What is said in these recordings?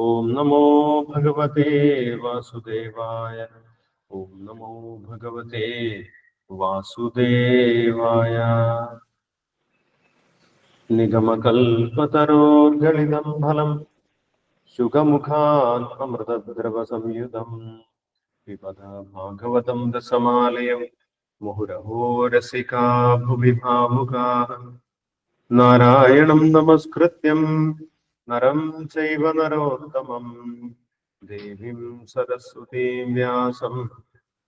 ഓം നമോ ഭഗവതേ വാസുദേവായ ഓം നമോ ഭഗവതേ വാസുദേവായ നിഗമകൽപതരോർഗളിതം ഫലം ശുഖമുഖാത്മൃതദ്രവസംയുതം പിബത ഭാഗവതം ദസമാലയം മുഹുരഹോ രസികാ ഭുവിഭാവുകാ നാരായണം നമസ്കൃത്യം नरं चैव नरोत्तमम् देवीं सरस्वतीं व्यासं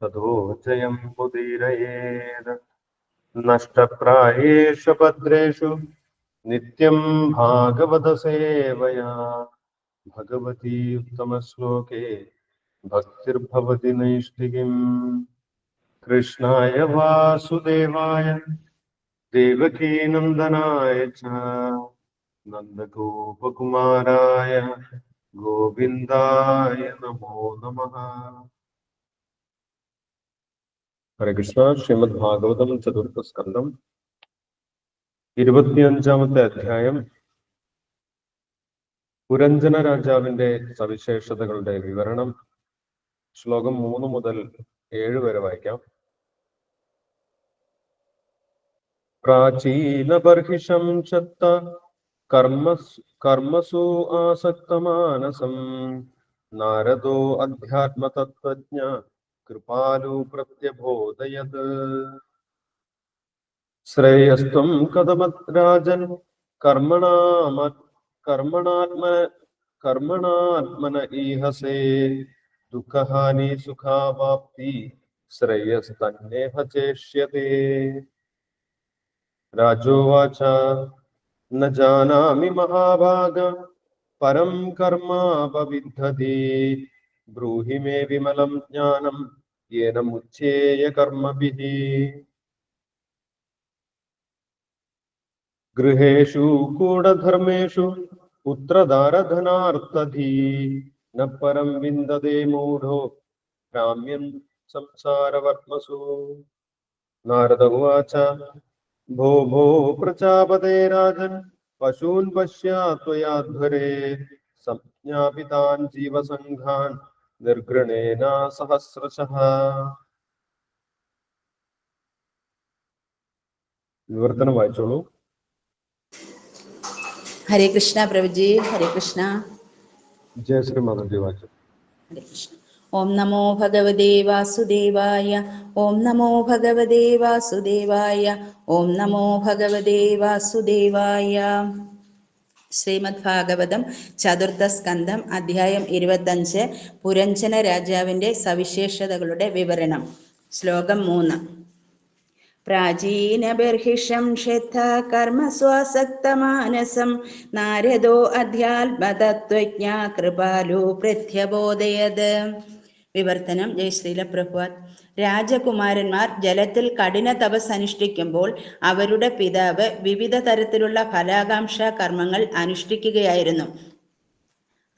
ततो जयं मुदीरयेत् नष्टप्रायेषु भद्रेषु नित्यं भागवतसेवया। भगवती उत्तमश्लोके भक्तिर्भवति नैष्ठिकीम्। कृष्णाय वासुदेवाय, देवकीनन्दनाय च। നന്ദഗോപകുമാരായ ഗോവിന്ദായ നമോ നമ. ഹരേ കൃഷ്ണ ശ്രീമദ് ഭാഗവതം ചതുർത്ഥ സ്കന്ധം ഇരുപത്തിയഞ്ചാമത്തെ അധ്യായം. പുരഞ്ജന രാജാവിന്റെ സവിശേഷതകളുടെ വിവരണം. ശ്ലോകം മൂന്ന് മുതൽ ഏഴ് വരെ വായിക്കാം. പ്രാചീന ബർഹിഷം ചത്ത കർമ്മസ് കർമ്മസു ആസക്തമാനസം നാരദോ അധ്യാത്മതത്വജ്ഞ കൃപാലു പ്രത്യബോധയത് ശ്രേയസ്ത്വം കഥമത് രാജൻ കർമ്മണാമ കർമ്മണാത്മ കർമ്മണാത്മന ഈഹസേ ദുഃഖഹാനി സുഖാവാപ്തി ശ്രേയസ്തന്നേഹ ചേഷ്യത്തെ രാജോവാച न जानामि महाभाग परं कर्मापविद्धति ब्रूहि मे विमलं ज्ञानं, येन मुच्येय कर्मभिः। गृहेषु कूढधर्मेषु पुत्रदारधनार्थधी न परं विन्दते मूढो भ्राम्यन् संसारवर्त्मसु नारद उवाच भो भो प्रजापते राजन् पशून् पश्या त्वयाध्वरे संज्ञापितान् जीवसङ्घान् निर्घृणेन सहस्रशः വിവർത്തനം വായിച്ചോളൂ ഹരേ കൃഷ്ണ പ്രഭുജി ഹരേ കൃഷ്ണ ജയശ്രീ മാതാജി വായിച്ചു ഹരേ കൃഷ്ണ ഓം നമോ ഭഗവതേ വാസുദേവായ ഓം നമോ ഭഗവതേ വാസുദേവായ ഓം നമോ ഭഗവതേ വാസുദേവായ. ശ്രീമദ് ഭാഗവതം ചതുർത്ഥ സ്കന്ധം അധ്യായം ഇരുപത്തഞ്ച് പുരഞ്ജന രാജാവിന്റെ സവിശേഷതകളുടെ വിവരണം. ശ്ലോകം മൂന്ന്. പ്രാചീനബർഹിഷം ക്ഷേത്ര കർമ്മസ്വാസക്തമാനസം നാരദോ അധ്യാത്മതത്വജ്ഞ കൃപാലു പ്രത്യബോധയത്. വിവർത്തനം. ജയശ്രീല പ്രഭുവാത് രാജകുമാരന്മാർ ജലത്തിൽ കഠിന തപസ് അനുഷ്ഠിക്കുമ്പോൾ അവരുടെ പിതാവ് വിവിധ തരത്തിലുള്ള ഫലാകാംക്ഷ കർമ്മങ്ങൾ അനുഷ്ഠിക്കുകയായിരുന്നു.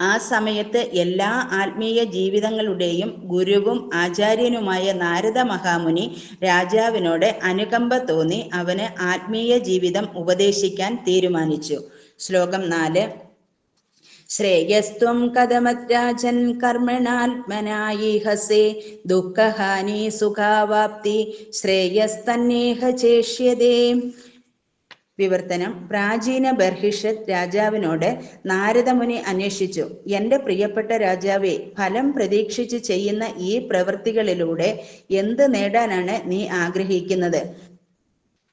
ആ സമയത്ത് എല്ലാ ആത്മീയ ജീവിതങ്ങളുടെയും ഗുരുവും ആചാര്യനുമായ നാരദ മഹാമുനി രാജാവിനോട് അനുകമ്പ തോന്നി അവന് ആത്മീയ ജീവിതം ഉപദേശിക്കാൻ തീരുമാനിച്ചു. ശ്ലോകം നാല്. ശ്രേയസ്ത്വം കഥമദ്രാജൻ കർമ്മണാത്മനായിഹസേ ദുഃഖഹാനി സുഖാവാപ്തി ശ്രേയസ്തന്നേഹ ചേഷ്യതേ. വിവർത്തനം. പ്രാചീന ബർഹിഷത് രാജാവിനോട് നാരദമുനി അന്വേഷിച്ചു. എന്റെ പ്രിയപ്പെട്ട രാജാവെ ഫലം പ്രതീക്ഷിച്ച് ചെയ്യുന്ന ഈ പ്രവൃത്തികളിലൂടെ എന്ത് നേടാനാണ് നീ ആഗ്രഹിക്കുന്നത്?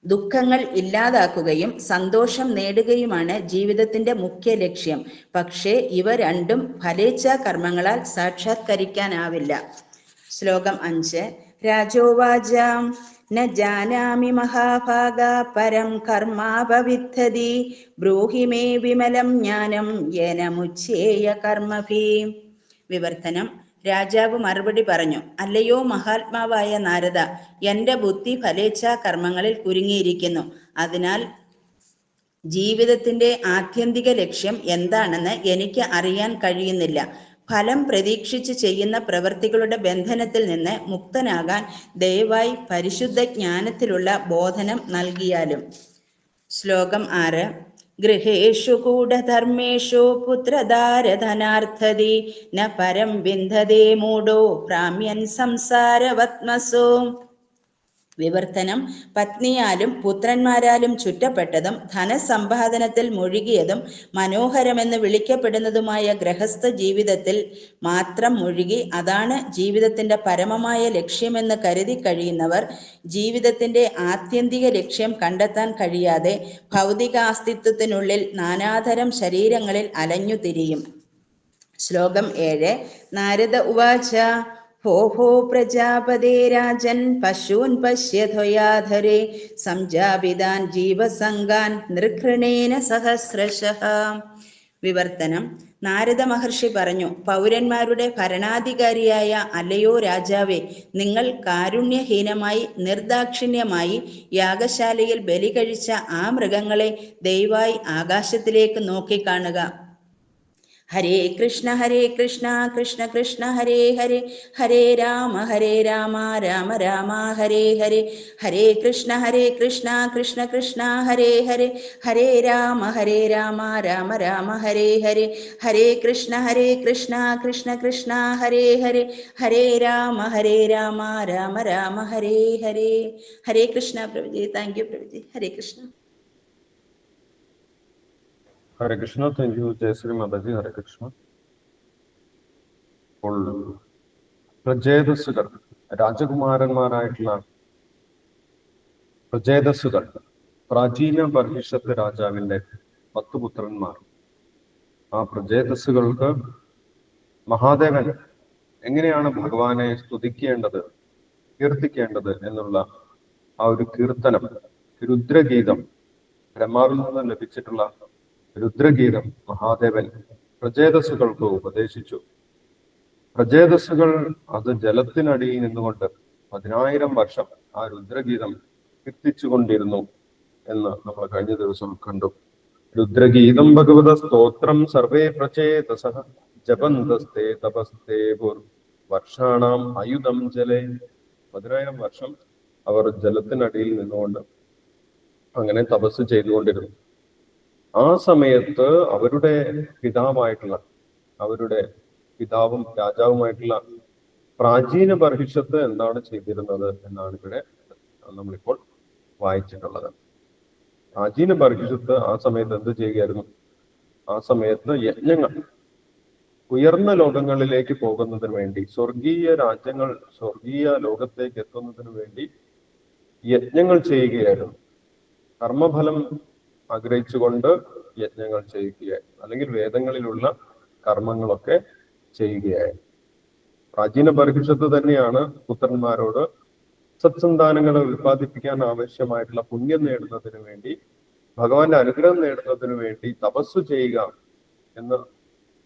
ദുഃഖങ്ങൾ ഇല്ലാതാക്കുകയും സന്തോഷം നേടുകയുമാണ് ജീവിതത്തിന്റെ മുഖ്യ ലക്ഷ്യം. പക്ഷേ ഇവ രണ്ടും ഫലേച്ഛ കർമ്മങ്ങളാൽ സാക്ഷാത്കരിക്കാനാവില്ല. ശ്ലോകം അഞ്ച്. രാജോവാച. ന ജാനാമി മഹാഭാഗ പരം കർമാപവിദ്ധതി ബ്രൂഹി മേ വിമലം ജ്ഞാനം യേന മുച്ഛേയ കർമ്മഭി. വിവർത്തനം രാജാവ് മറുപടി പറഞ്ഞു അല്ലയോ മഹാത്മാവായ നാരദ എന്റെ ബുദ്ധി ഫലേച്ഛാ കർമ്മങ്ങളിൽ കുരുങ്ങിയിരിക്കുന്നു. അതിനാൽ ജീവിതത്തിന്റെ ആത്യന്തിക ലക്ഷ്യം എന്താണെന്ന് എനിക്ക് അറിയാൻ കഴിയുന്നില്ല. ഫലം പ്രതീക്ഷിച്ച് ചെയ്യുന്ന പ്രവൃത്തികളുടെ ബന്ധനത്തിൽ നിന്ന് മുക്തനാകാൻ ദയവായി പരിശുദ്ധ ജ്ഞാനത്തിലുള്ള ബോധനം നൽകിയാലും. ശ്ലോകം ആറ്. गृहेषु कूढधर्मेषु पुत्रदारधनार्थदे न परं विन्धदे मूढो प्राम्यन्संसारवत्मसो വിവർത്തനം. പത്നിയാലും പുത്രന്മാരാലും ചുറ്റപ്പെട്ടതും ധനസമ്പാദനത്തിൽ മുഴുകിയതും മനോഹരമെന്ന് വിളിക്കപ്പെടുന്നതുമായ ഗൃഹസ്ഥ ജീവിതത്തിൽ മാത്രം മുഴുകി അതാണ് ജീവിതത്തിന്റെ പരമമായ ലക്ഷ്യമെന്ന് കരുതി കഴിയുന്നവർ ജീവിതത്തിന്റെ ആത്യന്തിക ലക്ഷ്യം കണ്ടെത്താൻ കഴിയാതെ ഭൗതികാസ്തിത്വത്തിനുള്ളിൽ നാനാതരം ശരീരങ്ങളിൽ അലഞ്ഞു തിരിയും ശ്ലോകം ഏഴ്. നാരദ ഉവാച. ഭോ ഹോ പ്രജാപതേ രാജൻ പശൂൻ പശ്യധയാധരെ സംജാപിതാൻ ജീവസംഗാൻ നൃഘൃണേന സഹസ്രശ. വിവർത്തനം. നാരദ മഹർഷി പറഞ്ഞു പൗരന്മാരുടെ ഭരണാധികാരിയായ അലയോ രാജാവേ നിങ്ങൾ കാരുണ്യഹീനമായി നിർദാക്ഷിണ്യമായി യാഗശാലയിൽ ബലി കഴിച്ച ആ മൃഗങ്ങളെ ദയവായി ആകാശത്തിലേക്ക് നോക്കിക്കാണുക. Hare Krishna Hare Krishna Krishna Krishna Hare Hare Hare Rama Hare Rama Rama Rama Hare Hare Hare Krishna Hare Krishna Krishna Krishna Hare Hare Hare Rama Hare Rama Rama Rama Hare Hare Hare Krishna Hare Krishna Krishna Krishna Hare Hare Hare Rama Hare Rama Rama Rama Hare Hare Hare Krishna Prabhuji thank you Prabhuji Hare Krishna Hare Krishna thank you Jayashree Mataji Hare Krishna അപ്പോൾ പ്രജേതസ്സുകൾ രാജകുമാരന്മാരായിട്ടുള്ള പ്രജേതസ്സുകൾ പ്രാചീന ബർഹിഷത്ത് രാജാവിന്റെ പത്ത് പുത്രന്മാർ. ആ പ്രജേതസ്സുകൾക്ക് മഹാദേവൻ എങ്ങനെയാണ് ഭഗവാനെ സ്തുതിക്കേണ്ടത് കീർത്തിക്കേണ്ടത് എന്നുള്ള ആ ഒരു കീർത്തനം രുദ്രഗീതം ബ്രഹ്മാവിൽ നിന്ന് ലഭിച്ചിട്ടുള്ള രുദ്രഗീതം മഹാദേവൻ പ്രചേതസ്സുകൾക്ക് ഉപദേശിച്ചു. പ്രചേതസ്സുകൾ അത് ജലത്തിനടിയിൽ നിന്നുകൊണ്ട് പതിനായിരം വർഷം ആ രുദ്രഗീതം കീർത്തിച്ചുകൊണ്ടിരുന്നു എന്ന് നമ്മൾ കഴിഞ്ഞ ദിവസം കണ്ടു. രുദ്രഗീതം ഭഗവത സ്തോത്രം സർവേ പ്രചേതസ ജപന്തസ്തേ തപസ്തേ വർഷാണാം അയുധം ജലേ. പതിനായിരം വർഷം അവർ ജലത്തിനടിയിൽ നിന്നുകൊണ്ട് അങ്ങനെ തപസ് ചെയ്തുകൊണ്ടിരുന്നു. ആ സമയത്ത് അവരുടെ പിതാവായിട്ടുള്ള അവരുടെ പിതാവും രാജാവുമായിട്ടുള്ള പ്രാചീന പരിഷത്ത് എന്താണ് ചെയ്തിരുന്നത് എന്നാണ് ഇവിടെ നമ്മളിപ്പോൾ വായിച്ചിട്ടുള്ളത്. പ്രാചീന പരിഷത്ത് ആ സമയത്ത് എന്ത് ചെയ്യുകയായിരുന്നു? ആ സമയത്ത് യജ്ഞങ്ങൾ ഉയർന്ന ലോകങ്ങളിലേക്ക് പോകുന്നതിന് വേണ്ടി സ്വർഗീയ രാജ്യങ്ങൾ സ്വർഗീയ ലോകത്തേക്ക് എത്തുന്നതിന് വേണ്ടി യജ്ഞങ്ങൾ ചെയ്യുകയായിരുന്നു. കർമ്മഫലം ആഗ്രഹിച്ചുകൊണ്ട് യജ്ഞങ്ങൾ ചെയ്യുകയായിരുന്നു അല്ലെങ്കിൽ വേദങ്ങളിലുള്ള കർമ്മങ്ങളൊക്കെ ചെയ്യുകയായിരുന്നു പ്രാചീന പരിഷത്ത് തന്നെയാണ് പുത്രന്മാരോട് സത്സന്താനങ്ങളെ ഉൽപ്പാദിപ്പിക്കാൻ ആവശ്യമായിട്ടുള്ള പുണ്യം നേടുന്നതിന് വേണ്ടി ഭഗവാന്റെ അനുഗ്രഹം നേടുന്നതിന് വേണ്ടി തപസ്സു ചെയ്യുക എന്ന്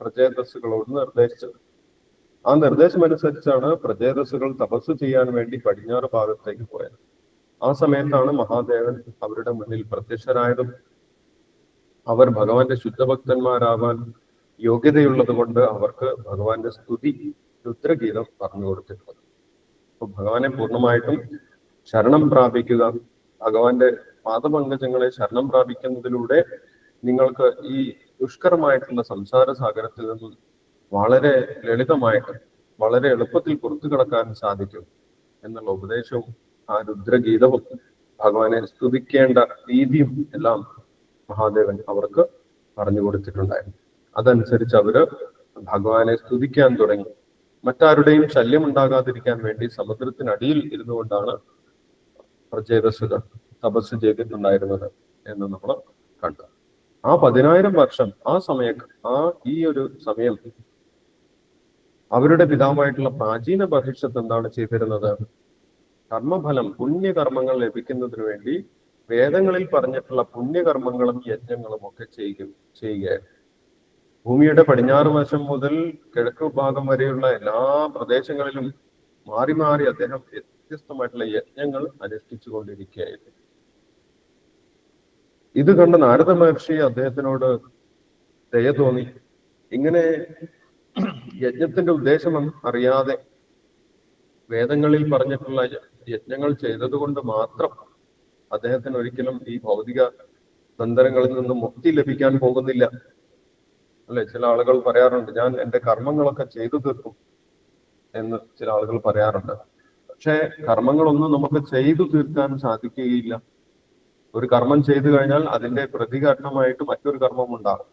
പ്രജേതസ്സുകളോട് നിർദ്ദേശിച്ചത്. ആ നിർദ്ദേശം അനുസരിച്ചാണ് പ്രജേതസ്സുകൾ തപസ്സു ചെയ്യാൻ വേണ്ടി പടിഞ്ഞാറ് ഭാഗത്തേക്ക് പോയത്. ആ സമയത്താണ് മഹാദേവൻ അവരുടെ മുന്നിൽ പ്രത്യക്ഷരായതും അവർ ഭഗവാന്റെ ശുദ്ധഭക്തന്മാരാവാൻ യോഗ്യതയുള്ളത് കൊണ്ട് അവർക്ക് ഭഗവാന്റെ സ്തുതി രുദ്രഗീതം പറഞ്ഞു കൊടുത്തിട്ടുള്ളത്. അപ്പൊ ഭഗവാനെ പൂർണമായിട്ടും ശരണം പ്രാപിക്കുക ഭഗവാന്റെ പാദപങ്കജങ്ങളെ ശരണം പ്രാപിക്കുന്നതിലൂടെ നിങ്ങൾക്ക് ഈ ദുഷ്കരമായിട്ടുള്ള സംസാര സാഗരത്തിൽ നിന്നും വളരെ ലളിതമായിട്ട് വളരെ എളുപ്പത്തിൽ പുറത്തു കിടക്കാൻ സാധിക്കും എന്നുള്ള ഉപദേശവും ആ രുദ്രഗീതവും ഭഗവാനെ സ്തുതിക്കേണ്ട രീതിയും എല്ലാം മഹാദേവൻ അവർക്ക് പറഞ്ഞു കൊടുത്തിട്ടുണ്ടായിരുന്നു. അതനുസരിച്ച് അവർ ഭഗവാനെ സ്തുതിക്കാൻ തുടങ്ങി. മറ്റാരുടെയും ശല്യം ഉണ്ടാകാതിരിക്കാൻ വേണ്ടി സമുദ്രത്തിനടിയിൽ ഇരുന്നുകൊണ്ടാണ് പ്രചേതസ്സുകൾ തപസ് ചെയ്തിട്ടുണ്ടായിരുന്നത് എന്ന് നമ്മൾ കണ്ടു. ആ പതിനായിരം വർഷം ആ സമയ ആ ഈ ഒരു സമയം അവരുടെ പിതാവായിട്ടുള്ള പ്രാചീന ബഹിഷത്ത് എന്താണ് ചെയ്തിരുന്നത്? കർമ്മഫലം പുണ്യകർമ്മങ്ങൾ ലഭിക്കുന്നതിന് വേണ്ടി വേദങ്ങളിൽ പറഞ്ഞിട്ടുള്ള പുണ്യകർമ്മങ്ങളും യജ്ഞങ്ങളും ഒക്കെ ചെയ്യുക. ചെയ്യുകയായിരുന്നു ഭൂമിയുടെ പടിഞ്ഞാറ് വശം മുതൽ കിഴക്ക് ഭാഗം വരെയുള്ള എല്ലാ പ്രദേശങ്ങളിലും മാറി മാറി അദ്ദേഹം വ്യത്യസ്തമായിട്ടുള്ള യജ്ഞങ്ങൾ അനുഷ്ഠിച്ചു കൊണ്ടിരിക്കുകയായിരുന്നു. ഇത് കണ്ട നാരദ മഹർഷി അദ്ദേഹത്തിനോട് ദയ തോന്നി. ഇങ്ങനെ യജ്ഞത്തിന്റെ ഉദ്ദേശം അറിയാതെ വേദങ്ങളിൽ പറഞ്ഞിട്ടുള്ള യജ്ഞങ്ങൾ ചെയ്തതുകൊണ്ട് മാത്രം അദ്ദേഹത്തിന് ഒരിക്കലും ഈ ഭൗതിക ബന്ധനങ്ങളിൽ നിന്ന് മുക്തി ലഭിക്കാൻ പോകുന്നില്ല. അല്ലെ? ചില ആളുകൾ പറയാറുണ്ട് ഞാൻ എന്റെ കർമ്മങ്ങളൊക്കെ ചെയ്തു തീർക്കും എന്ന് ചില ആളുകൾ പറയാറുണ്ട്. പക്ഷേ കർമ്മങ്ങളൊന്നും നമുക്ക് ചെയ്തു തീർക്കാൻ സാധിക്കുകയില്ല. ഒരു കർമ്മം ചെയ്തു കഴിഞ്ഞാൽ അതിന്റെ പ്രതികരണമായിട്ട് മറ്റൊരു കർമ്മം ഉണ്ടാകും.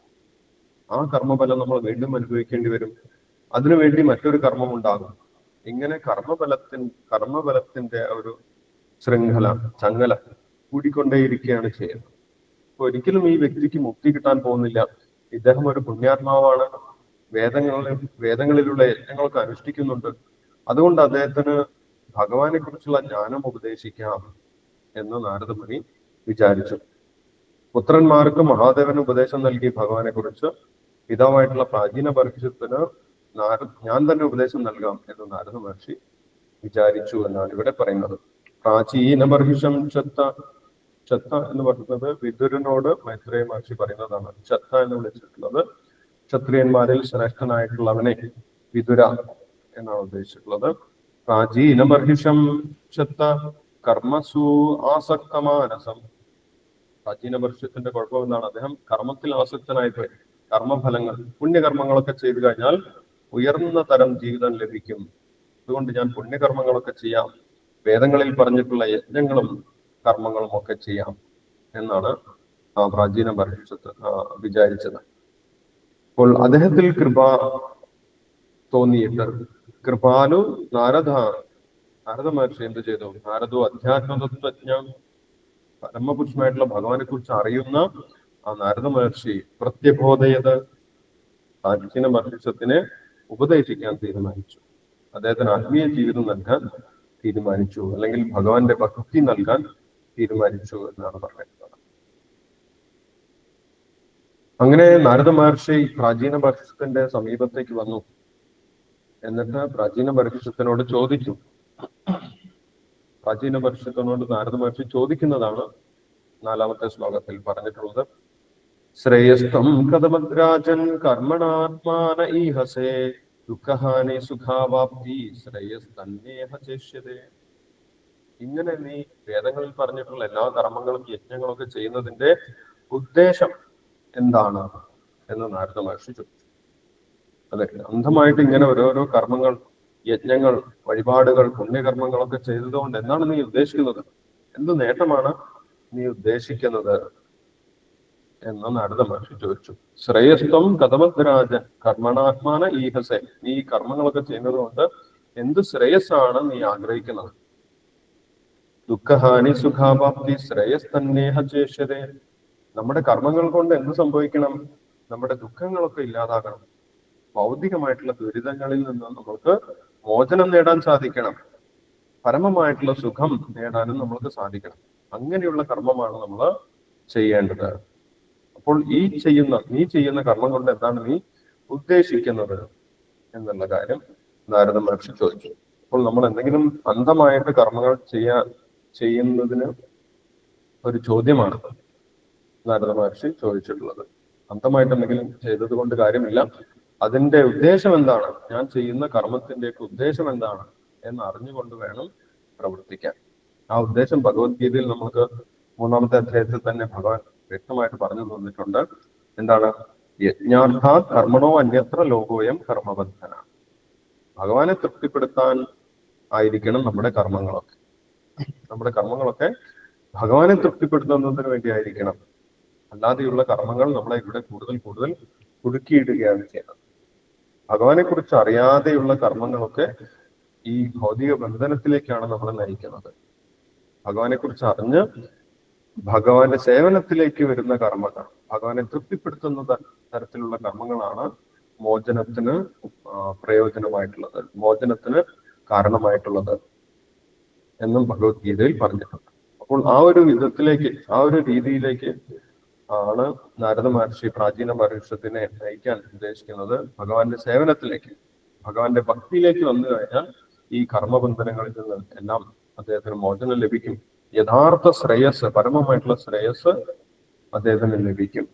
ആ കർമ്മഫലം നമ്മൾ വീണ്ടും അനുഭവിക്കേണ്ടി വരും. അതിനുവേണ്ടി മറ്റൊരു കർമ്മം ഉണ്ടാകും. ഇങ്ങനെ കർമ്മഫലത്തിൻ കർമ്മഫലത്തിന്റെ ഒരു ശൃംഖല ചങ്ങല കൂടിക്കൊണ്ടേയിരിക്കുകയാണ് ചെയ്യുന്നത്. അപ്പൊ ഒരിക്കലും ഈ വ്യക്തിക്ക് മുക്തി കിട്ടാൻ പോകുന്നില്ല. ഇദ്ദേഹം ഒരു പുണ്യാത്മാവാണ്. വേദങ്ങളിൽ വേദങ്ങളിലുള്ള യജ്ഞങ്ങളൊക്കെ അനുഷ്ഠിക്കുന്നുണ്ട്. അതുകൊണ്ട് അദ്ദേഹത്തിന് ഭഗവാനെ കുറിച്ചുള്ള ജ്ഞാനം ഉപദേശിക്കാം എന്ന് നാരദമുനി വിചാരിച്ചു. പുത്രന്മാർക്ക് മഹാദേവന് ഉപദേശം നൽകി ഭഗവാനെ കുറിച്ച് പിതാവായിട്ടുള്ള പ്രാചീന പരീക്ഷത്തിന് നാര ഞാൻ തന്നെ ഉപദേശം നൽകാം എന്ന് നാരദ മഹർഷി വിചാരിച്ചു എന്നാണ് ഇവിടെ പറയുന്നത്. പ്രാചീന ബർഹിഷം ചത്ത ചത്ത എന്ന് പറയുന്നത് വിദുരനോട് മൈത്രേയ മഹർഷി പറയുന്നതാണ്. ചത്ത എന്ന് വിളിച്ചിട്ടുള്ളത് ക്ഷത്രിയന്മാരിൽ ശ്രേഷ്ഠനായിട്ടുള്ളവനെ വിദുര എന്നാണ് ഉദ്ദേശിച്ചിട്ടുള്ളത്. പ്രാചീന ബർഹിഷം ചത്ത കർമ്മസു ആസക്തമാനസം. പ്രാചീന വർഷത്തിന്റെ കുഴപ്പം എന്താണ്? അദ്ദേഹം കർമ്മത്തിൽ ആസക്തനായി കർമ്മഫലങ്ങൾ പുണ്യകർമ്മങ്ങളൊക്കെ ചെയ്തു കഴിഞ്ഞാൽ ഉയർന്ന തരം ജീവിതം ലഭിക്കും. അതുകൊണ്ട് ഞാൻ പുണ്യകർമ്മങ്ങളൊക്കെ ചെയ്യാം. വേദങ്ങളിൽ പറഞ്ഞിട്ടുള്ള യജ്ഞങ്ങളും കർമ്മങ്ങളും ഒക്കെ ചെയ്യാം എന്നാണ് പ്രാചീന പരിഷത്ത് വിചാരിച്ചത്. അപ്പോൾ അദ്ദേഹത്തിൽ കൃപ തോന്നിയിട്ട് കൃപാലു നാരദ നാരദ മഹർഷി എന്ത് ചെയ്തു? നാരദു അധ്യാത്മതത്വജ്ഞ പരമപുരുഷനായിട്ടുള്ള ഭഗവാനെ കുറിച്ച് അറിയുന്ന ആ നാരദ മഹർഷി പ്രത്യബോധയത് പ്രാചീന മഹർഷത്തിനെ ഉപദേശിക്കാൻ തീരുമാനിച്ചു. അദ്ദേഹത്തിന് ആത്മീയ ജീവിതം നൽകാൻ തീരുമാനിച്ചു. അല്ലെങ്കിൽ ഭഗവാന്റെ ഭക്തി നൽകാൻ തീരുമാനിച്ചു എന്നാണ് പറഞ്ഞിട്ടുള്ളത് അങ്ങനെ നാരദ മഹർഷി പ്രാചീന പരിഷത്തിന്റെ സമീപത്തേക്ക് വന്നു. എന്നിട്ട് പ്രാചീന പരിഷത്തിനോട് ചോദിച്ചു. പ്രാചീന പരിഷത്തിനോട് നാരദ മഹർഷി ചോദിക്കുന്നതാണ് നാലാമത്തെ ശ്ലോകത്തിൽ പറഞ്ഞിട്ടുള്ളത്. ശ്രേയസ്തം കഥമദ്രാജൻ കർമ്മണാത്മാന ഈഹസേ ദുഃഖഹാനി സുഖാവാപ്തി ശ്രേയസ് തന്നേഹ ചേഷ്യതേ. ഇങ്ങനെ നീ വേദങ്ങളിൽ പറഞ്ഞിട്ടുള്ള എല്ലാ കർമ്മങ്ങളും യജ്ഞങ്ങളും ഒക്കെ ചെയ്യുന്നതിന്റെ ഉദ്ദേശം എന്താണ്? എന്ന് നാരദ മഹർഷി ചോദിച്ചു അതെ അന്ധമായിട്ട് ഇങ്ങനെ ഓരോരോ കർമ്മങ്ങൾ യജ്ഞങ്ങൾ വഴിപാടുകൾ പുണ്യകർമ്മങ്ങളൊക്കെ ചെയ്തതുകൊണ്ട് എന്താണ് നീ ഉദ്ദേശിക്കുന്നത്? എന്ത് നേട്ടമാണ് നീ ഉദ്ദേശിക്കുന്നത്? എന്ന് നാരദ മഹർഷി ചോദിച്ചു ശ്രേയസ്ത്വം കഥമദ്രാജ കർമ്മണാത്മാന ഈഹസെ. നീ ഈ കർമ്മങ്ങളൊക്കെ ചെയ്യുന്നത് കൊണ്ട് എന്ത് ശ്രേയസ്സാണ് നീ ആഗ്രഹിക്കുന്നത്? ദുഃഖഹാനി സുഖാപാപ്തി ശ്രേയസ് തന്നേഹ ചേഷ്യതേ നമ്മുടെ കർമ്മങ്ങൾ കൊണ്ട് എന്ത് സംഭവിക്കണം? നമ്മുടെ ദുഃഖങ്ങളൊക്കെ ഇല്ലാതാകണം. ഭൗതികമായിട്ടുള്ള ദുരിതങ്ങളിൽ നിന്ന് നമ്മൾക്ക് മോചനം നേടാൻ സാധിക്കണം. പരമമായിട്ടുള്ള സുഖം നേടാനും നമ്മൾക്ക് സാധിക്കണം. അങ്ങനെയുള്ള കർമ്മമാണ് നമ്മൾ ചെയ്യേണ്ടത്. അപ്പോൾ ഈ ചെയ്യുന്ന നീ ചെയ്യുന്ന കർമ്മം കൊണ്ട് എന്താണ് നീ ഉദ്ദേശിക്കുന്നത് എന്നുള്ള കാര്യം നാരദ മഹർഷി ചോദിച്ചു. അപ്പോൾ നമ്മൾ എന്തെങ്കിലും അന്ധമായിട്ട് കർമ്മങ്ങൾ ചെയ്യാൻ ചെയ്യുന്നതിന് ഒരു ചോദ്യമാണ് നാരദ മഹർഷി ചോദിച്ചിട്ടുള്ളത്. അന്തമായിട്ട് എന്തെങ്കിലും ചെയ്തത് കൊണ്ട് കാര്യമില്ല. അതിന്റെ ഉദ്ദേശം എന്താണ്? ഞാൻ ചെയ്യുന്ന കർമ്മത്തിന്റെയൊക്കെ ഉദ്ദേശം എന്താണ്? എന്ന് അറിഞ്ഞുകൊണ്ട് വേണം പ്രവർത്തിക്കാൻ. ആ ഉദ്ദേശം ഭഗവത്ഗീതയിൽ നമുക്ക് മൂന്നാമത്തെ അധ്യായത്തിൽ തന്നെ ഭഗവാൻ വ്യക്തമായിട്ട് പറഞ്ഞു തന്നിട്ടുണ്ട്. എന്താണ്? യജ്ഞാർത്ഥാ കർമ്മണോ അന്യത്ര ലോകോയം കർമ്മബന്ധന ഭഗവാനെ തൃപ്തിപ്പെടുത്താൻ ആയിരിക്കണം നമ്മുടെ കർമ്മങ്ങളൊക്കെ. നമ്മുടെ കർമ്മങ്ങളൊക്കെ ഭഗവാനെ തൃപ്തിപ്പെടുത്തുന്നതിന് വേണ്ടി ആയിരിക്കണം അല്ലാതെയുള്ള കർമ്മങ്ങൾ നമ്മളെ ഇവിടെ കൂടുതൽ കൂടുതൽ കുടുക്കിയിടുകയാണ് ചെയ്യുന്നത്. ഭഗവാനെ കുറിച്ച് അറിയാതെയുള്ള കർമ്മങ്ങളൊക്കെ ഈ ഭൗതിക ബന്ധനത്തിലേക്കാണ് നമ്മളെ നയിക്കുന്നത്. ഭഗവാനെ കുറിച്ച് അറിഞ്ഞ് ഭഗവാന്റെ സേവനത്തിലേക്ക് വരുന്ന കർമ്മങ്ങൾ ഭഗവാനെ തൃപ്തിപ്പെടുത്തുന്ന തരത്തിലുള്ള കർമ്മങ്ങളാണ് മോചനത്തിന് പ്രയോജനമായിട്ടുള്ളത്. മോചനത്തിന് കാരണമായിട്ടുള്ളത്. എന്നും ഭഗവത്ഗീതയിൽ പറഞ്ഞിട്ടുണ്ട്. അപ്പോൾ ആ ഒരു വിധത്തിലേക്ക് ആ ഒരു രീതിയിലേക്ക് ആണ് നാരദ മഹർഷി പ്രാചീന പരീക്ഷത്തിനെ നയിക്കാൻ ഉദ്ദേശിക്കുന്നത് ഭഗവാന്റെ സേവനത്തിലേക്ക്. ഭഗവാന്റെ ഭക്തിയിലേക്ക് വന്നു കഴിഞ്ഞാൽ ഈ കർമ്മബന്ധനങ്ങളിൽ നിന്ന് എല്ലാം അദ്ദേഹത്തിന് മോചനം ലഭിക്കും. യഥാർത്ഥ ശ്രേയസ് പരമമായിട്ടുള്ള ശ്രേയസ് അദ്ദേഹത്തിന് ലഭിക്കും.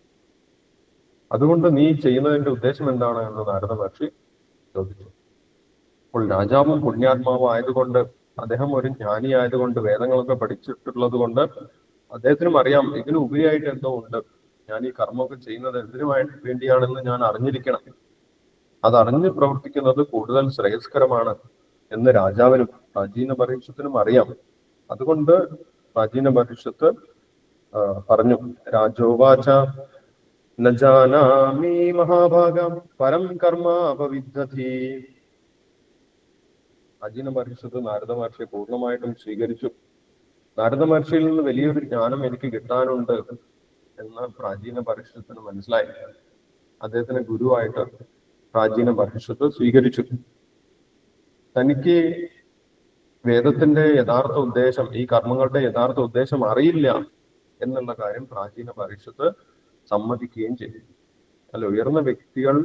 അതുകൊണ്ട് നീ ചെയ്യുന്നതിന്റെ ഉദ്ദേശം എന്താണ് എന്ന് നാരദ മഹർഷി ചോദിച്ചു. അപ്പോൾ രാജാവും പുണ്യാത്മാവും ആയതുകൊണ്ട് അദ്ദേഹം ഒരു ജ്ഞാനി ആയതുകൊണ്ട് വേദങ്ങളൊക്കെ പഠിച്ചിട്ടുള്ളത് കൊണ്ട് അദ്ദേഹത്തിനും അറിയാം ഇതിന് ഉപരിയായിട്ട് എന്തോ ഉണ്ട്. ഞാൻ ഈ കർമ്മമൊക്കെ ചെയ്യുന്നത് എന്തിനു വേണ്ടിയാണെന്ന് ഞാൻ അറിഞ്ഞിരിക്കണം. അത് പ്രവർത്തിക്കുന്നത് കൂടുതൽ ശ്രേയസ്കരമാണ് എന്ന് രാജാവിനും പ്രാചീന പരീക്ഷത്തിനും അറിയാം. അതുകൊണ്ട് പ്രാചീന പരീക്ഷത്ത് പറഞ്ഞു രാജോവാച നജാനാമി മഹാഭാഗം പരം കർമ്മ പ്രാചീന മഹർഷിത് നാരദ മഹർഷിയെ പൂർണമായിട്ടും സ്വീകരിച്ചു. നാരദ മഹർഷിയിൽ നിന്ന് വലിയൊരു ജ്ഞാനം എനിക്ക് കിട്ടാനുണ്ട് എന്ന് പ്രാചീന പരിഷത്തിന് മനസ്സിലായി. അദ്ദേഹത്തിന് ഗുരുവായിട്ട് പ്രാചീന പരിഷത്ത് സ്വീകരിച്ചു. തനിക്ക് വേദത്തിന്റെ യഥാർത്ഥ ഉദ്ദേശം ഈ കർമ്മങ്ങളുടെ യഥാർത്ഥ ഉദ്ദേശം അറിയില്ല എന്നുള്ള കാര്യം പ്രാചീന പരിഷത്ത് സമ്മതിക്കുകയും ചെയ്തു. അല്ല ഉയർന്ന വ്യക്തികൾ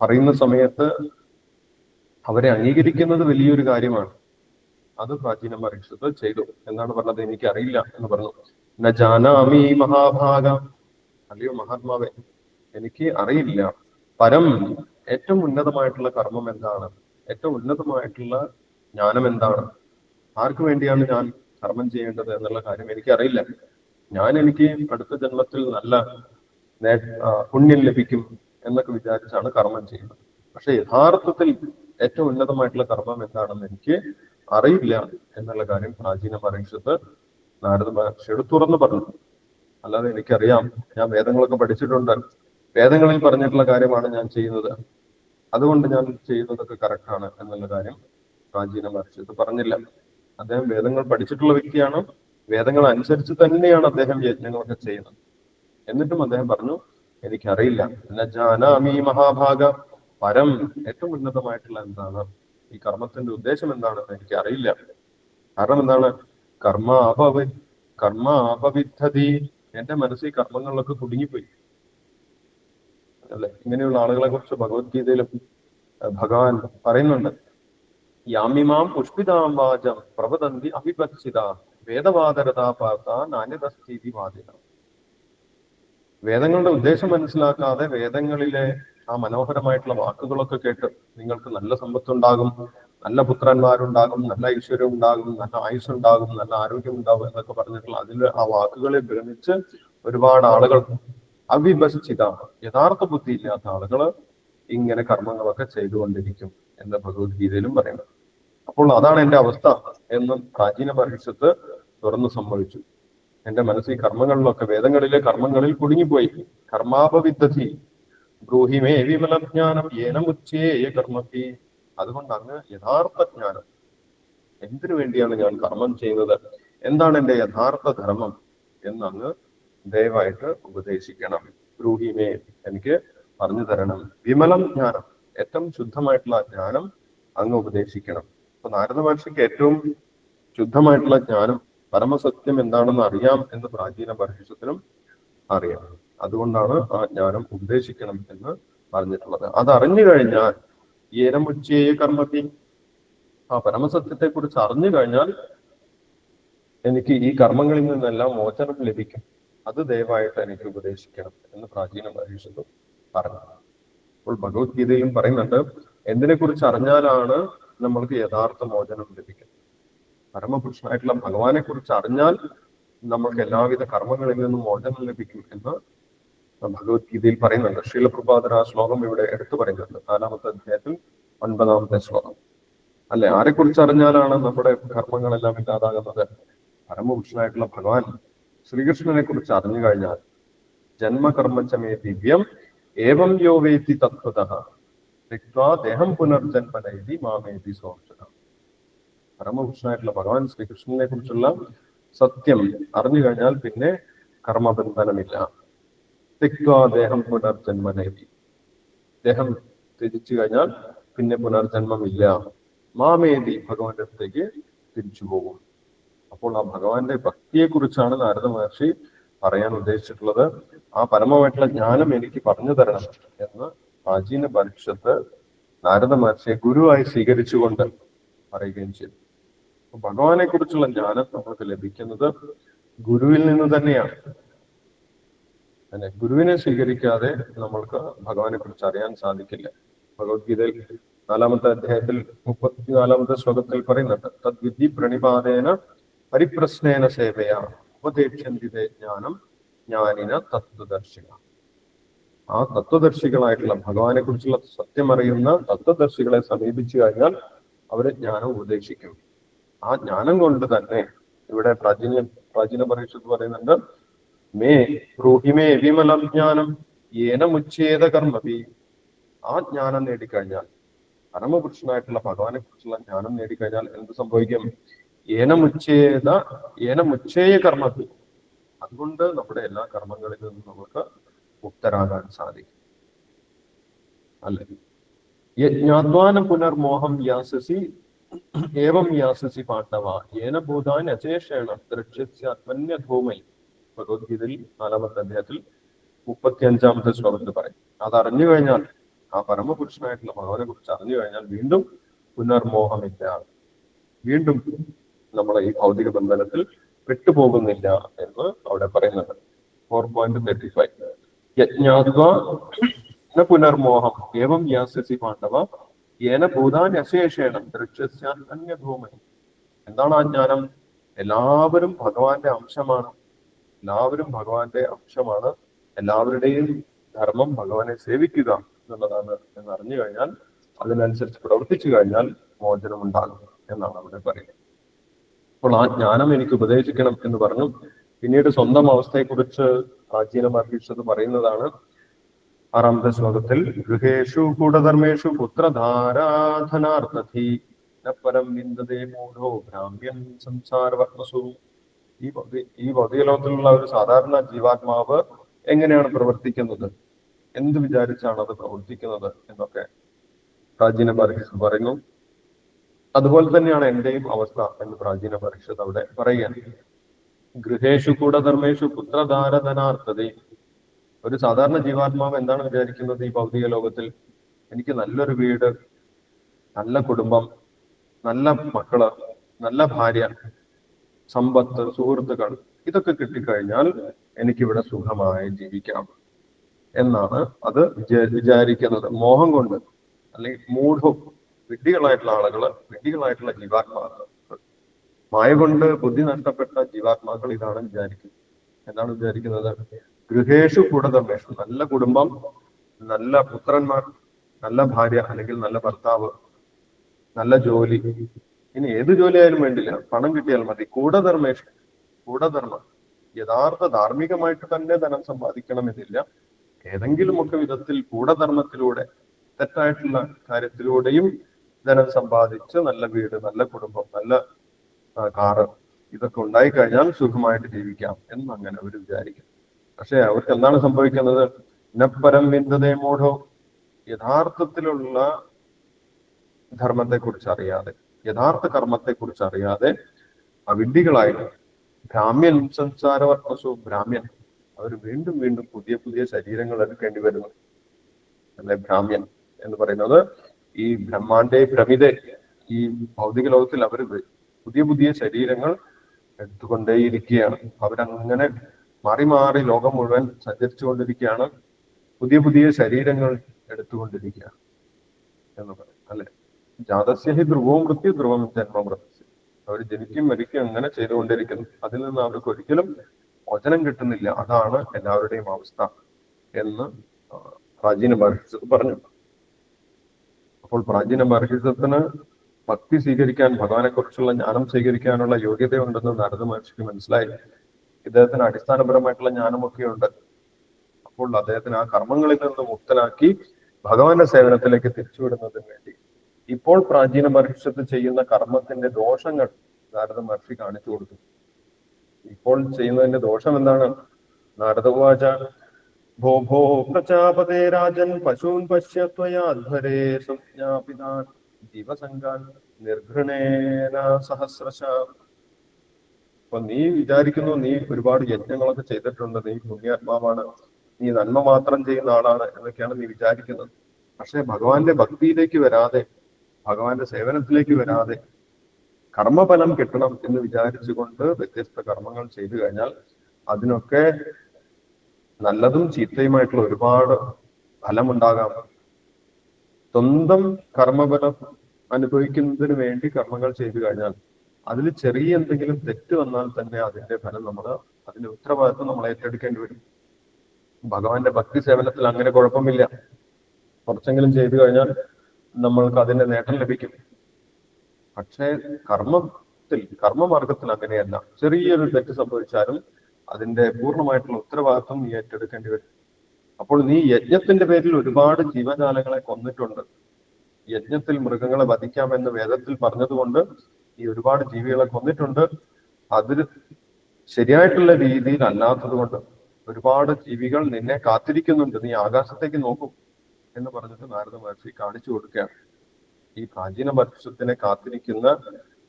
പറയുന്ന സമയത്ത് അവരെ അംഗീകരിക്കുന്നത് വലിയൊരു കാര്യമാണ്. അത് പ്രാചീന പരീക്ഷത്ത് ചെയ്തു. എന്നാണ് പറഞ്ഞത് എനിക്ക് അറിയില്ല എന്ന് പറഞ്ഞു. നജാനാമി ജാനാമി മഹാഭാഗ. അല്ലയോ മഹാത്മാവെ എനിക്ക് അറിയില്ല. പരം ഏറ്റവും ഉന്നതമായിട്ടുള്ള കർമ്മം എന്താണ്? ഏറ്റവും ഉന്നതമായിട്ടുള്ള ജ്ഞാനം എന്താണ്? ആർക്കു വേണ്ടിയാണ് ഞാൻ കർമ്മം ചെയ്യേണ്ടത് എന്നുള്ള കാര്യം എനിക്ക് അറിയില്ല ഞാൻ എനിക്ക് അടുത്ത ജന്മത്തിൽ നല്ല പുണ്യം ലഭിക്കും എന്നൊക്കെ വിചാരിച്ചാണ് കർമ്മം ചെയ്യുന്നത്. പക്ഷെ യഥാർത്ഥത്തിൽ ഏറ്റവും ഉന്നതമായിട്ടുള്ള കർമ്മം എന്താണെന്ന് എനിക്ക് അറിയില്ല എന്നുള്ള കാര്യം പ്രാചീന പരീക്ഷത്ത് നാരദ മഹർഷിയോട് തുറന്നു പറഞ്ഞു. അല്ലാതെ എനിക്കറിയാം. ഞാൻ വേദങ്ങളൊക്കെ പഠിച്ചിട്ടുണ്ട്. വേദങ്ങളിൽ പറഞ്ഞിട്ടുള്ള കാര്യമാണ് ഞാൻ ചെയ്യുന്നത്. അതുകൊണ്ട് ഞാൻ ചെയ്യുന്നതൊക്കെ കറക്റ്റാണ് എന്നുള്ള കാര്യം പ്രാചീന മഹർഷിത്ത് പറഞ്ഞില്ല. അദ്ദേഹം വേദങ്ങൾ പഠിച്ചിട്ടുള്ള വ്യക്തിയാണ്. വേദങ്ങൾ അനുസരിച്ച് തന്നെയാണ് അദ്ദേഹം യജ്ഞങ്ങളൊക്കെ ചെയ്യുന്നത്. എന്നിട്ടും അദ്ദേഹം പറഞ്ഞു എനിക്കറിയില്ല. ജാനാമി മഹാഭാഗ പരം ഏറ്റവും ഉന്നതമായിട്ടുള്ള എന്താണ്? ഈ കർമ്മത്തിന്റെ ഉദ്ദേശം എന്താണെന്ന് എനിക്ക് അറിയില്ല. കാരണം എന്താണ്? കർമ്മ അപവി കർമ്മ അപവിദ്ധതി എന്റെ മനസ്സിൽ കർമ്മങ്ങളിലൊക്കെ കുടുങ്ങിപ്പോയി. അല്ലെ? ഇങ്ങനെയുള്ള ആളുകളെ കുറിച്ച് ഭഗവത്ഗീതയിലും ഭഗവാൻ പറയുന്നുണ്ട്. യാമിമാം പുഷ്പിതാം വാചം പ്രവദന്തി അഭിപക്ഷിത വേദവാദരതാ പാർത്ത നാന്യതസ്ഥിതി വാദിത. വേദങ്ങളുടെ ഉദ്ദേശം മനസ്സിലാക്കാതെ വേദങ്ങളിലെ ആ മനോഹരമായിട്ടുള്ള വാക്കുകളൊക്കെ കേട്ട് നിങ്ങൾക്ക് നല്ല സമ്പത്തുണ്ടാകും നല്ല പുത്രന്മാരുണ്ടാകും നല്ല ഐശ്വര്യം ഉണ്ടാകും നല്ല ആയുസ് ഉണ്ടാകും നല്ല ആരോഗ്യം ഉണ്ടാകും എന്നൊക്കെ പറഞ്ഞിട്ടുള്ള അതിൽ ആ വാക്കുകളെ ഭ്രമിച്ച് ഒരുപാട് ആളുകൾ അവിഭസിച്ചിതാണ് യഥാർത്ഥ ബുദ്ധി ഇല്ലാത്ത ആളുകൾ ഇങ്ങനെ കർമ്മങ്ങളൊക്കെ ചെയ്തുകൊണ്ടിരിക്കും എന്ന് ഭഗവത്ഗീതയിലും പറയുന്നത് അപ്പോൾ അതാണ് എന്റെ അവസ്ഥ എന്ന് പ്രാചീന പരീക്ഷത്ത് തുറന്നു സംഭവിച്ചു എന്റെ മനസ്സിൽ കർമ്മങ്ങളിലൊക്കെ വേദങ്ങളിലെ കർമ്മങ്ങളിൽ കുടുങ്ങിപ്പോയി. കർമാപവിദ്ധി ബ്രൂഹിമേ വിമലജ്ഞാനം ഏനമുച്ചേയ കർമ്മത്തി അതുകൊണ്ട് അങ്ങ് യഥാർത്ഥ ജ്ഞാനം. എന്തിനു വേണ്ടിയാണ് ഞാൻ കർമ്മം ചെയ്യുന്നത്? എന്താണ് എന്റെ യഥാർത്ഥ ധർമ്മം എന്ന് അങ്ങ് ദയവായിട്ട് ഉപദേശിക്കണം. ബ്രൂഹിമേ എനിക്ക് പറഞ്ഞു തരണം. വിമലം ജ്ഞാനം ഏറ്റവും ശുദ്ധമായിട്ടുള്ള ജ്ഞാനം അങ്ങ് ഉപദേശിക്കണം. അപ്പൊ നാരദ മഹർഷിക്ക് ഏറ്റവും ശുദ്ധമായിട്ടുള്ള ജ്ഞാനം പരമസത്യം എന്താണെന്ന് അറിയാം എന്ന് പ്രാചീന പരിഷത്തിനും അറിയാം. അതുകൊണ്ടാണ് ആ ജ്ഞാനം ഉപദേശിക്കണം എന്ന് പറഞ്ഞിട്ടുള്ളത്. അത് അറിഞ്ഞു കഴിഞ്ഞാൽ ഏനമുച്ചേയ കർമ്മത്തി. ആ പരമസത്യത്തെ കുറിച്ച് അറിഞ്ഞു കഴിഞ്ഞാൽ എനിക്ക് ഈ കർമ്മങ്ങളിൽ നിന്നെല്ലാം മോചനം ലഭിക്കും. അത് ദയവായിട്ട് എനിക്ക് ഉപദേശിക്കണം എന്ന് പ്രാചീന മഹർഷിത് പറഞ്ഞു. അപ്പോൾ ഭഗവത്ഗീതയിലും പറയുന്നുണ്ട് എന്തിനെ കുറിച്ച് അറിഞ്ഞാലാണ് നമ്മൾക്ക് യഥാർത്ഥ മോചനം ലഭിക്കുന്നത്? പരമപുരുഷനായിട്ടുള്ള ഭഗവാനെ കുറിച്ച് അറിഞ്ഞാൽ നമ്മൾക്ക് എല്ലാവിധ കർമ്മങ്ങളിൽ നിന്നും മോചനം ലഭിക്കും എന്ന് ഭഗവത്ഗീതയിൽ പറയുന്നുണ്ട്. ശീലപ്രഭാതർ ആ ശ്ലോകം ഇവിടെ എടുത്തു പറയുന്നുണ്ട്. നാലാമത്തെ അധ്യായത്തിൽ ഒൻപതാമത്തെ ശ്ലോകം. അല്ലെ? ആരെക്കുറിച്ച് അറിഞ്ഞാലാണ് നമ്മുടെ കർമ്മങ്ങളെല്ലാം ഇല്ലാതാകുന്നത്? പരമപുരുഷനായിട്ടുള്ള ഭഗവാൻ ശ്രീകൃഷ്ണനെ കുറിച്ച് അറിഞ്ഞു കഴിഞ്ഞാൽ ജന്മകർമ്മച്ചമേ ദിവ്യം ഏവം യോ വേത്തി തത്വത. രിക്വാ ദേഹം പുനർജന്മനൈതി മാമേതി സോർജന പരമപുരുഷനായിട്ടുള്ള ഭഗവാൻ ശ്രീകൃഷ്ണനെ കുറിച്ചുള്ള സത്യം അറിഞ്ഞു കഴിഞ്ഞാൽ പിന്നെ കർമ്മബന്ധനമില്ല. തിക്വാ ദേഹം പുനർജന്മനൈതി ദേഹം ത്യജിച്ചു കഴിഞ്ഞാൽ പിന്നെ പുനർജന്മമില്ല. മാമേതി ഭഗവാന്റെ അടുത്തേക്ക് തിരിച്ചു പോകും. അപ്പോൾ ആ ഭഗവാന്റെ ഭക്തിയെ കുറിച്ചാണ് നാരദ മഹർഷി പറയാൻ ഉദ്ദേശിച്ചിട്ടുള്ളത്. ആ പരമമായിട്ടുള്ള ജ്ഞാനം എനിക്ക് പറഞ്ഞു തരണം എന്ന് പ്രാചീന പരിഷത്ത് നാരദ മഹർഷിയെ ഗുരുവായി സ്വീകരിച്ചുകൊണ്ട് പറയുകയും ചെയ്തു. ഭഗവാനെ കുറിച്ചുള്ള ജ്ഞാനം നമുക്ക് ലഭിക്കുന്നത് ഗുരുവിൽ നിന്ന് തന്നെയാണ്. അല്ലെ ഗുരുവിനെ സ്വീകരിക്കാതെ നമ്മൾക്ക് ഭഗവാനെ കുറിച്ച് അറിയാൻ സാധിക്കില്ല. ഭഗവത്ഗീതയിൽ നാലാമത്തെ അധ്യായത്തിൽ മുപ്പത്തിനാലാമത്തെ ശ്ലോകത്തിൽ പറയുന്നുണ്ട് തദ്വിധി പ്രണിപാതേന പരിപ്രശ്നേന സേവയ ഉപദേക്ഷന്തിതേ ജ്ഞാനം ജ്ഞാനിന തത്വദർശിക. ആ തത്വദർശികളായിട്ടുള്ള ഭഗവാനെ കുറിച്ചുള്ള സത്യമറിയുന്ന തത്വദർശികളെ സമീപിച്ചു കഴിഞ്ഞാൽ അവരെ ജ്ഞാനം ഉപദേശിക്കും. ആ ജ്ഞാനം കൊണ്ട് തന്നെ ഇവിടെ പ്രാചീന പ്രാചീന പരീക്ഷത്ത് പറയുന്നുണ്ട് മേ ബ്രൂഹിമേ വിമലം ജ്ഞാനം ഏനമുച്ഛേദ കർമ്മപി. ആ ജ്ഞാനം നേടിക്കഴിഞ്ഞാൽ പരമപുരുഷനായിട്ടുള്ള ഭഗവാനെ കുറിച്ചുള്ള ജ്ഞാനം നേടിക്കഴിഞ്ഞാൽ എന്ത് സംഭവിക്കും? ഏനമുച്ഛേദ ഏനമുച്ഛേയ കർമ്മത്തിൽ അതുകൊണ്ട് നമ്മുടെ എല്ലാ കർമ്മങ്ങളിൽ നിന്നും നമുക്ക് മുക്തരാകാൻ സാധിക്കും. അല്ലെ? യജ്ഞാദ്വാന പുനർമോഹം യാസസി ഏവം യാസസി പാണ്ഡവ. ഏന ഭൂതാൻ അശേഷേണ ദ്രക്ഷ്യസ്യാത്മന്യധൂമൈ. ഭഗവത്ഗീതയിൽ നാലാമത്തെ അധ്യായത്തിൽ മുപ്പത്തി അഞ്ചാമത്തെ ശ്ലോകത്തിൽ പറയും. അത് അറിഞ്ഞു കഴിഞ്ഞാൽ ആ പരമപുരുഷനായിട്ടുള്ള ഭഗവാനെ കുറിച്ച് അറിഞ്ഞു കഴിഞ്ഞാൽ വീണ്ടും പുനർമോഹമില്ല. വീണ്ടും നമ്മളെ ഈ ഭൗതിക ബന്ധനത്തിൽ വിട്ടുപോകുന്നില്ല എന്ന് അവിടെ പറയുന്നുണ്ട്. ഫോർ പോയിന്റ് തേർട്ടി ഫൈവ് യജ്ഞാത്വ പുനർമോഹം. ഏവം യാസ്യസി പാണ്ഡവ. ഏന ഭൂതാൻ അശേഷേണം ദൃക്ഷ്യാൻ അന്യധൂമൻ എന്താണ് ആ ജ്ഞാനം? എല്ലാവരും ഭഗവാന്റെ അംശമാണ്. എല്ലാവരും ഭഗവാന്റെ അംശമാണ്. എല്ലാവരുടെയും ധർമ്മം ഭഗവാനെ സേവിക്കുക എന്നുള്ളതാണ് എന്ന് അറിഞ്ഞു കഴിഞ്ഞാൽ അതിനനുസരിച്ച് പ്രവർത്തിച്ചു കഴിഞ്ഞാൽ മോചനം ഉണ്ടാകും എന്നാണ് അവിടെ പറയുന്നത്. അപ്പോൾ ആ ജ്ഞാനം എനിക്ക് ഉപദേശിക്കണം എന്ന് പറഞ്ഞു. പിന്നീട് സ്വന്തം അവസ്ഥയെക്കുറിച്ച് പ്രാചീന മഹർഷത് പറയുന്നതാണ്. ആറാമത്തെ ശ്ലോകത്തിൽ ഗൃഹേഷു കൂടധർമ്മേഷു പുത്രധാരാധനാർത്ഥി പരം വിന്ദതേ മൂഢോ ഭ്രാമ്യൻ സംസാരവർമ്മസു. ഈ ഈ ഭൗതിക ലോകത്തിലുള്ള ഒരു സാധാരണ ജീവാത്മാവ് എങ്ങനെയാണ് പ്രവർത്തിക്കുന്നത്? എന്ത് വിചാരിച്ചാണ് അത് പ്രവർത്തിക്കുന്നത് എന്നൊക്കെ പ്രാചീന പരീക്ഷ പറയുന്നു. അതുപോലെ തന്നെയാണ് എന്റെയും അവസ്ഥ എന്ന് പ്രാചീന പരീക്ഷ അവിടെ പറയുകയാണ്. ഗൃഹേഷു കൂടധർമ്മേഷു പുത്രധാരധനാർത്ഥത ഒരു സാധാരണ ജീവാത്മാവ് എന്താണ് വിചാരിക്കുന്നത് ഈ ഭൗതിക ലോകത്തിൽ? എനിക്ക് നല്ലൊരു വീട് നല്ല കുടുംബം നല്ല മക്കൾ നല്ല ഭാര്യ സമ്പത്ത് സുഹൃത്തുക്കൾ ഇതൊക്കെ കിട്ടിക്കഴിഞ്ഞാൽ എനിക്കിവിടെ സുഖമായി ജീവിക്കാം എന്നാണ് അത് വിചാ വിചാരിക്കുന്നത്. മോഹം കൊണ്ട് അല്ലെങ്കിൽ മൂഢവും വിഡ്ഢികളായിട്ടുള്ള ആളുകൾ വിഡ്ഢികളായിട്ടുള്ള ജീവാത്മാക്കൾ. മായ കൊണ്ട് ബുദ്ധി നഷ്ടപ്പെട്ട ജീവാത്മാക്കൾ ഇതാണ് വിചാരിക്കുന്നത്. എന്താണ് വിചാരിക്കുന്നത്. ഗൃഹേഷു കുടതമേഷു നല്ല കുടുംബം നല്ല പുത്രന്മാർ നല്ല ഭാര്യ അല്ലെങ്കിൽ നല്ല ഭർത്താവ് നല്ല ജോലി ഇനി ഏത് ജോലിയായാലും വേണ്ടില്ല. പണം കിട്ടിയാൽ മതി. കൂടധർമ്മേഷ കൂടധർമ്മം. യഥാർത്ഥ ധാർമ്മികമായിട്ട് തന്നെ ധനം സമ്പാദിക്കണമെന്നില്ല ഏതെങ്കിലുമൊക്കെ വിധത്തിൽ കൂടധർമ്മത്തിലൂടെ തെറ്റായിട്ടുള്ള കാര്യത്തിലൂടെയും ധനം സമ്പാദിച്ച് നല്ല വീട് നല്ല കുടുംബം നല്ല കാറ് ഇതൊക്കെ ഉണ്ടായി കഴിഞ്ഞാൽ സുഖമായിട്ട് ജീവിക്കാം എന്ന് അങ്ങനെ അവർ വിചാരിക്കും. പക്ഷെ അവർക്ക് എന്താണ് സംഭവിക്കുന്നത്? നപ്പരം വിന്ദതേ മൂഢോ? യഥാർത്ഥത്തിലുള്ള ധർമ്മത്തെ കുറിച്ച് അറിയാതെ. യഥാർത്ഥ കർമ്മത്തെ കുറിച്ച് അറിയാതെ അവിഡ്ഢികളായി ബ്രാഹ്മ്യൻ സംസാരവർമ്മസു ബ്രാഹ്മ്യൻ അവർ വീണ്ടും വീണ്ടും പുതിയ പുതിയ ശരീരങ്ങൾ എടുക്കേണ്ടി വരുന്നു. അല്ലെ? ബ്രാഹ്മ്യൻ എന്ന് പറയുന്നത് ഈ ബ്രഹ്മാണ്ഡേ ഭ്രമിതെ ഈ ഭൗതിക ലോകത്തിൽ അവർ പുതിയ പുതിയ ശരീരങ്ങൾ എടുത്തുകൊണ്ടേയിരിക്കുകയാണ്. അവരങ്ങനെ മാറി മാറി ലോകം മുഴുവൻ സഞ്ചരിച്ചുകൊണ്ടിരിക്കുകയാണ്. പുതിയ പുതിയ ശരീരങ്ങൾ എടുത്തുകൊണ്ടിരിക്കുകയാണ് എന്ന് പറയും. അല്ലെ? ജാതസ്യ ഹി ധ്രുവോ മൃത്യു ധ്രുവം ജന്മ മൃത്യു അവർ ജനിക്കും മരിക്കും അങ്ങനെ ചെയ്തുകൊണ്ടിരിക്കുന്നു. അതിൽ നിന്ന് അവർക്ക് ഒരിക്കലും മോചനം കിട്ടുന്നില്ല. അതാണ് എല്ലാവരുടെയും അവസ്ഥ എന്ന് പ്രാചീന മഹർഷിസത്ത് പറഞ്ഞു. അപ്പോൾ പ്രാചീന മഹർഷിസത്തിന് ഭക്തി സ്വീകരിക്കാൻ ഭഗവാനെ കുറിച്ചുള്ള ജ്ഞാനം സ്വീകരിക്കാനുള്ള യോഗ്യതയുണ്ടെന്ന് നാരദ മഹർഷിക്ക് മനസ്സിലായി. ഇദ്ദേഹത്തിന് അടിസ്ഥാനപരമായിട്ടുള്ള ജ്ഞാനമൊക്കെ ഉണ്ട്. അപ്പോൾ അദ്ദേഹത്തിന് ആ കർമ്മങ്ങളിൽ നിന്ന് മുക്തനാക്കി ഭഗവാന്റെ സേവനത്തിലേക്ക് തിരിച്ചുവിടുന്നതിന് വേണ്ടി ഇപ്പോൾ പ്രാചീന മഹർഷത്ത് ചെയ്യുന്ന കർമ്മത്തിന്റെ ദോഷങ്ങൾ നാരദ മഹർഷി കാണിച്ചു കൊടുത്തു. ഇപ്പോൾ ചെയ്യുന്നതിന്റെ ദോഷം എന്താണ്? നാരദവാച ഭോ ഭോ പ്രജാപതേ രാജൻ പശൂൻ പശ്യത്വയാധ്വരേ സംജ്ഞാപിതാൻ ജീവസംഗാൻ നിർഘൃണേന സഹസ്രശ. അപ്പൊ നീ വിചാരിക്കുന്നു നീ ഒരുപാട് യജ്ഞങ്ങളൊക്കെ ചെയ്തിട്ടുണ്ട് നീ പുണ്യാത്മാവാണ് നീ നന്മ മാത്രം ചെയ്യുന്ന ആളാണ് എന്നൊക്കെയാണ് നീ വിചാരിക്കുന്നത്. പക്ഷെ ഭഗവാന്റെ ഭക്തിയിലേക്ക് വരാതെ ഭഗവാന്റെ സേവനത്തിലേക്ക് വരാതെ കർമ്മഫലം കിട്ടണം എന്ന് വിചാരിച്ചുകൊണ്ട് വ്യത്യസ്ത കർമ്മങ്ങൾ ചെയ്തു കഴിഞ്ഞാൽ അതിനൊക്കെ നല്ലതും ചീത്തയുമായിട്ടുള്ള ഒരുപാട് ഫലമുണ്ടാകാം. സ്വന്തം കർമ്മഫലം അനുഭവിക്കുന്നതിന് വേണ്ടി കർമ്മങ്ങൾ ചെയ്തു കഴിഞ്ഞാൽ അതിൽ ചെറിയ എന്തെങ്കിലും തെറ്റ് വന്നാൽ തന്നെ അതിന്റെ ഫലം നമ്മൾ അതിന്റെ ഉത്തരവാദിത്വം നമ്മൾ ഏറ്റെടുക്കേണ്ടി വരും. ഭഗവാന്റെ ഭക്തി സേവനത്തിൽ അങ്ങനെ കുഴപ്പമില്ല. കുറച്ചെങ്കിലും ചെയ്തു കഴിഞ്ഞാൽ നമ്മൾക്ക് അതിന്റെ നേട്ടം ലഭിക്കും. പക്ഷേ കർമ്മത്തിൽ കർമ്മമാർഗത്തിൽ അങ്ങനെയല്ല. ചെറിയൊരു തെറ്റ് സംഭവിച്ചാലും അതിന്റെ പൂർണമായിട്ടുള്ള ഉത്തരവാദിത്വം നീ ഏറ്റെടുക്കേണ്ടി വരും. അപ്പോൾ നീ യജ്ഞത്തിന്റെ പേരിൽ ഒരുപാട് ജീവജാലങ്ങളെ കൊന്നിട്ടുണ്ട്. യജ്ഞത്തിൽ മൃഗങ്ങളെ വധിക്കാമെന്ന് വേദത്തിൽ പറഞ്ഞതുകൊണ്ട് ഈ ഒരുപാട് ജീവികളെ കൊന്നിട്ടുണ്ട്. അതിൽ ശരിയായിട്ടുള്ള രീതിയിൽ അല്ലാത്തത് കൊണ്ട് ഒരുപാട് ജീവികൾ നിന്നെ കാത്തിരിക്കുന്നുണ്ട്. നീ ആകാശത്തേക്ക് നോക്കും. എന്ന് പറഞ്ഞിട്ട് നാരദ മഹർഷി കാണിച്ചു കൊടുക്കുകയാണ്. ഈ പ്രാചീന വർഷത്തിനെ കാത്തിരിക്കുന്ന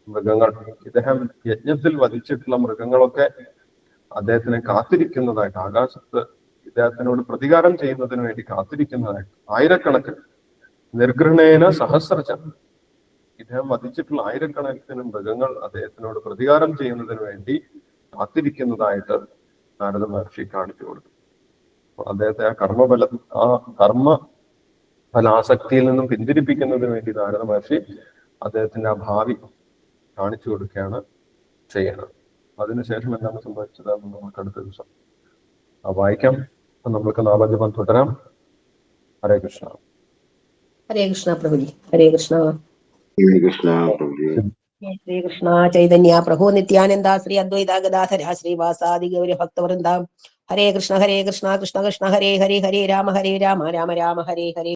മൃഗങ്ങൾ ഇദ്ദേഹം യജ്ഞത്തിൽ വധിച്ചിട്ടുള്ള മൃഗങ്ങളൊക്കെ അദ്ദേഹത്തിനെ കാത്തിരിക്കുന്നതായിട്ട് ആകാശത്ത് ഇദ്ദേഹത്തിനോട് പ്രതികാരം ചെയ്യുന്നതിന് വേണ്ടി കാത്തിരിക്കുന്നതായിട്ട് ആയിരക്കണക്കിന് നിർഗൃണേന സഹസ്രജം ഇദ്ദേഹം വധിച്ചിട്ടുള്ള ആയിരക്കണക്കിന് മൃഗങ്ങൾ അദ്ദേഹത്തിനോട് പ്രതികാരം ചെയ്യുന്നതിന് വേണ്ടി കാത്തിരിക്കുന്നതായിട്ട് നാരദ മഹർഷി കാണിച്ചു കൊടുത്തു. അദ്ദേഹത്തെ ആ കർമ്മബലം ആ കർമ്മ ഫലാസക്തിയിൽ നിന്നും പിന്തിരിപ്പിക്കുന്നതിന് വേണ്ടി നാരദ മഹർഷി അദ്ദേഹത്തിന്റെ ആ ഭാവി കാണിച്ചു കൊടുക്കുകയാണ് ചെയ്യണം. അതിനുശേഷം എന്താണ് സംഭവിച്ചത് നമുക്ക് അടുത്ത ദിവസം ആ വായിക്കാം. അപ്പൊ നമ്മൾക്ക് നാമജപം തുടരാം. ഹരേ കൃഷ്ണ. ഹരേ കൃഷ്ണ പ്രഭുജി. ഹരേ കൃഷ്ണ. ഹരേ കൃഷ്ണ പ്രഭുജി. ശ്രീ കൃഷ്ണ. ചൈതന്യ പ്രഭു നിത്യാനന്ദ ശ്രീ അദ്വൈത ഗദാധര ശ്രീവാസാദി ഗൗരി ഭക്തവൃന്ദം. ഹരേ കൃഷ്ണ ഹരേ കൃഷ്ണ കൃഷ്ണ കൃഷ്ണ ഹരേ ഹരേ ഹരേ രാമ ഹരേ രാമ രാമ രാമ ഹരേ ഹരേ.